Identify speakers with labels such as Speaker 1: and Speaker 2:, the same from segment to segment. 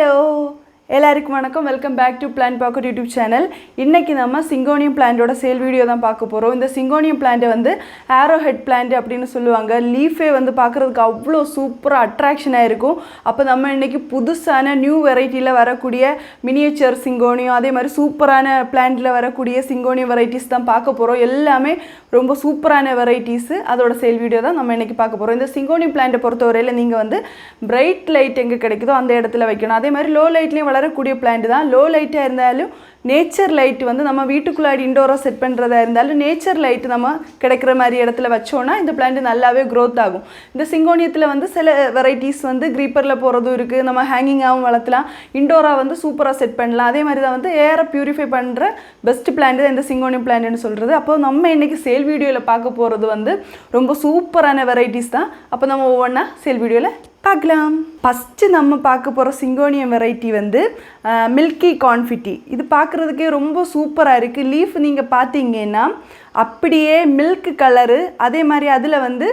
Speaker 1: hello. எல்லாருக்கும் வணக்கம். Welcome back to Plan Pocket YouTube channel இன்றைக்கி நம்ம சிங்கோனியம் பிளான்ட்டோட சேல் வீடியோ தான் பார்க்க போகிறோம் இந்த சிங்கோனியம் பிளான்ட்டை வந்து ஆரோ ஹெட் பிளான்ட் அப்படின்னு சொல்லுவாங்க. லீஃபே வந்து பார்க்குறதுக்கு அவ்வளோ சூப்பராக அட்ராக்ஷனாக இருக்கும். அப்போ நம்ம இன்றைக்கி புதுசான நியூ வெரைட்டியில் வரக்கூடிய மினியேச்சர் சிங்கோனியம் அதே மாதிரி சூப்பரான பிளான்ட்டில் வரக்கூடிய சிங்கோனியம் வெரைட்டிஸ் தான் பார்க்க போகிறோம் எல்லாமே ரொம்ப சூப்பரான வெரைட்டிஸு அதோட சேல் வீடியோ தான் நம்ம இன்றைக்கி பார்க்க போகிறோம் இந்த சிங்கோனியம் பிளான்ட்டை பொறுத்தவரையில் நீங்கள் வந்து பிரைட் லைட் எங்கே கிடைக்குதோ அந்த இடத்துல வைக்கணும். அதே மாதிரி லோ லைட்லேயும் வளரக்கூடிய பிளான்ட் தான் லோ லைட்டாக இருந்தாலும் நேச்சர் லைட் வந்து நம்ம வீட்டுக்குள்ளாடி இண்டோராக செட் பண்ணுறதா இருந்தாலும் நேச்சர் லைட் நம்ம கிடைக்கிற மாதிரி இடத்துல வச்சோன்னா இந்த பிளான்ட் நல்லாவே க்ரோத் ஆகும். இந்த சிங்கோனியத்தில் வந்து சில வெரைட்டிஸ் வந்து க்ரீப்பரில் போகிறதும் இருக்குது நம்ம ஹேங்கிங்காகவும் வளர்த்தலாம். இண்டோராக வந்து சூப்பராக செட் பண்ணலாம். அதே மாதிரி தான் வந்து ஏரை பியூரிஃபை பண்ணுற பெஸ்ட் பிளான்ட் தான் இந்த சிங்கோனியம் பிளான்ட்னு சொல்கிறது அப்போ நம்ம இன்றைக்கி சேல் வீடியோவில் பார்க்க போகிறது வந்து ரொம்ப சூப்பரான வெரைட்டிஸ் தான். அப்போ நம்ம ஒவ்வொன்றா சேல் வீடியோவில் பார்க்கலாம். ஃபஸ்ட்டு நம்ம பார்க்க போகிற சிங்கோனியம் வெரைட்டி வந்து மில்கி கான்ஃபிட்டி இது பார்க்க பார்க்குறதுக்கே ரொம்ப சூப்பராக இருக்குது லீஃப் நீங்கள் பார்த்தீங்கன்னா அப்படியே மில்க் கலரு அதே மாதிரி அதில் வந்து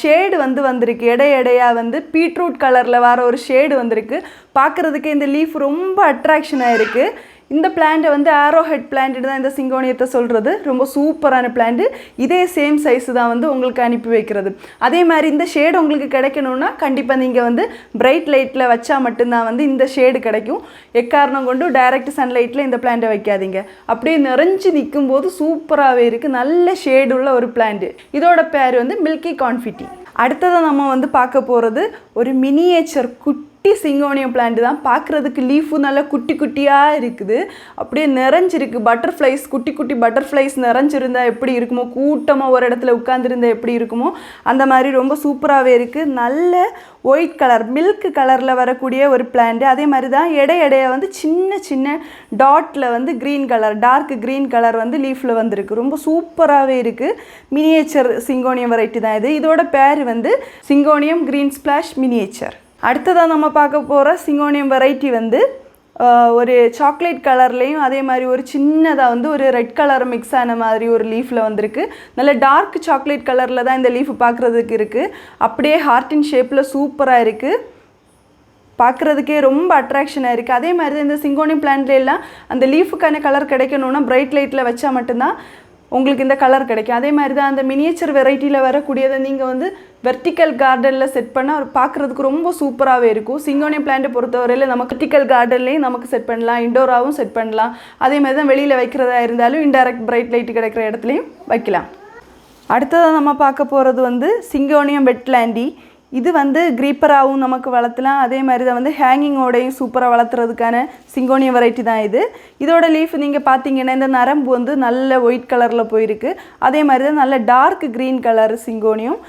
Speaker 1: ஷேடு வந்து வந்திருக்கு. எடை எடையாக வந்து பீட்ரூட் கலரில் வர ஒரு ஷேடு வந்திருக்கு. பார்க்குறதுக்கே இந்த லீஃப் ரொம்ப அட்ராக்ஷனாக இருக்குது இந்த பிளான்ட்டை வந்து ஆரோ ஹெட் பிளான்ட்டு தான் இந்த சிங்கோனியத்தை சொல்கிறது ரொம்ப சூப்பரான பிளான்ட்டு இதே சேம் சைஸு தான் வந்து உங்களுக்கு அனுப்பி வைக்கிறது. அதே மாதிரி இந்த ஷேடு உங்களுக்கு கிடைக்கணும்னா கண்டிப்பாக நீங்கள் வந்து பிரைட் லைட்டில் வச்சா மட்டும்தான் வந்து இந்த ஷேடு கிடைக்கும். எக்காரணம் கொண்டு டைரக்ட் சன்லைட்டில் இந்த பிளான்ட்டை வைக்காதீங்க. அப்படியே நிறைஞ்சு நிற்கும் போது சூப்பராகவே இருக்குது நல்ல ஷேடு உள்ள ஒரு பிளான்ட்டு இதோட பேர் வந்து மில்கி கான்ஃபிட்டி அடுத்ததாக நம்ம வந்து பார்க்க போகிறது ஒரு மினியேச்சர் குட்டி குட்டி சிங்கோனியம் பிளான்ட் தான். பார்க்குறதுக்கு லீஃபும் நல்லா குட்டி குட்டியாக இருக்குது. அப்படியே நிறைஞ்சிருக்கு. பட்டர்ஃப்ளைஸ் குட்டி குட்டி பட்டர்ஃப்ளைஸ் நிறைஞ்சிருந்தா எப்படி இருக்குமோ? கூட்டமாக ஒரு இடத்துல உட்காந்துருந்தா எப்படி இருக்குமோ? அந்த மாதிரி ரொம்ப சூப்பராகவே இருக்குது நல்ல ஒயிட் கலர் மில்க் கலரில் வரக்கூடிய ஒரு பிளான்ட் அதே மாதிரி தான் எடை எடைய வந்து சின்ன சின்ன டாட்டில் வந்து green colour dark green colour வந்து லீஃபில் வந்திருக்கு. ரொம்ப சூப்பராகவே இருக்குது மினியேச்சர் சிங்கோனியம் வெரைட்டி தான் இது. இதோட பேர் வந்து சிங்கோனியம் க்ரீன் ஸ்பிளாஷ் மினியேச்சர் அடுத்ததாக நம்ம பார்க்க போகிற சிங்கோனியம் வெரைட்டி வந்து ஒரு சாக்லேட் கலர்லேயும் அதே மாதிரி ஒரு சின்னதாக வந்து ஒரு ரெட் கலர் மிக்ஸ் ஆன மாதிரி ஒரு லீஃபில் வந்திருக்கு. நல்ல டார்க் சாக்லேட் கலரில் தான் இந்த லீஃப் பார்க்குறதுக்கு இருக்குது அப்படியே ஹார்ட்டின் ஷேப்பில் சூப்பராக இருக்குது பார்க்குறதுக்கே ரொம்ப அட்ராக்ஷனாக இருக்குது அதே மாதிரி தான் இந்த சிங்கோனியம் பிளான்ட்ல எல்லாம் அந்த லீஃபுக்கான கலர் கிடைக்கணும்னா பிரைட் லைட்டில் வச்சால் மட்டும்தான் உங்களுக்கு இந்த கலர் கிடைக்கும். அதே மாதிரி தான் அந்த மினியேச்சர் வெரைட்டியில் வரக்கூடியதை நீங்கள் வந்து வெர்டிக்கல் கார்டனில் செட் பண்ணால் பார்க்குறதுக்கு ரொம்ப சூப்பராகவே இருக்கும். சிங்கோனியம் பிளான்ட்டை பொறுத்தவரையில் நமக்கு வெர்டிக்கல் கார்டன்லேயும் நமக்கு செட் பண்ணலாம். இண்டோராகவும் செட் பண்ணலாம். அதே மாதிரி தான் வெளியில் வைக்கிறதா இருந்தாலும் இன்டைரக்ட் பிரைட் லைட் கிடைக்கிற இடத்துலையும் வைக்கலாம். அடுத்ததாக நம்ம பார்க்க போகிறது வந்து சிங்கோனியம் வெட்லாண்டி இது வந்து க்ரீப்பராகவும் நமக்கு வளர்த்தலாம். அதே மாதிரி தான் வந்து ஹேங்கிங்கோடையும் சூப்பராக வளர்த்துறதுக்கான சிங்கோனியம் வெரைட்டி தான் இது. இதோட லீஃப் நீங்கள் பார்த்தீங்கன்னா இந்த நரம்பு வந்து நல்ல ஒயிட் கலரில் போயிருக்கு. அதே மாதிரி தான் நல்ல டார்க் க்ரீன் கலர் சிங்கோனியம்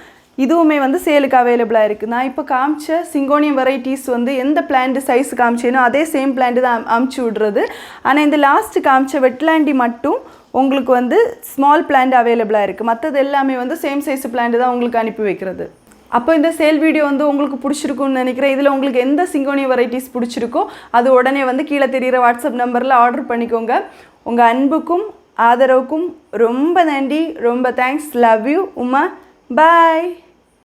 Speaker 1: இதுவுமே வந்து சேலுக்கு அவைலபிளாக இருக்குது நான் இப்போ காமிச்ச சிங்கோனியம் வெரைட்டிஸ் வந்து எந்த பிளான்ட் சைஸ் காமிச்சேனோ அதே சேம் பிளான்ட் தான் அமுச்சு விடுறது. ஆனால் இந்த லாஸ்ட்டு காமிச்ச வெட்லாண்டி மட்டும் உங்களுக்கு வந்து ஸ்மால் பிளான்ட் அவைலபிளாக இருக்குது மற்றது எல்லாமே வந்து சேம் சைஸ் பிளான்ட் தான் உங்களுக்கு அனுப்பி வைக்கிறது. அப்போ இந்த சேல் வீடியோ வந்து உங்களுக்கு பிடிச்சிருக்குன்னு நினைக்கிறேன். இதில் உங்களுக்கு எந்த சிங்கோனி வெரைட்டிஸ் பிடிச்சிருக்கோ அது உடனே வந்து கீழே தெரிகிற வாட்ஸ்அப் நம்பரில் ஆர்டர் பண்ணிக்கோங்க. உங்கள் அன்புக்கும் ஆதரவுக்கும் ரொம்ப நன்றி. ரொம்ப thanks love you Uma. Bye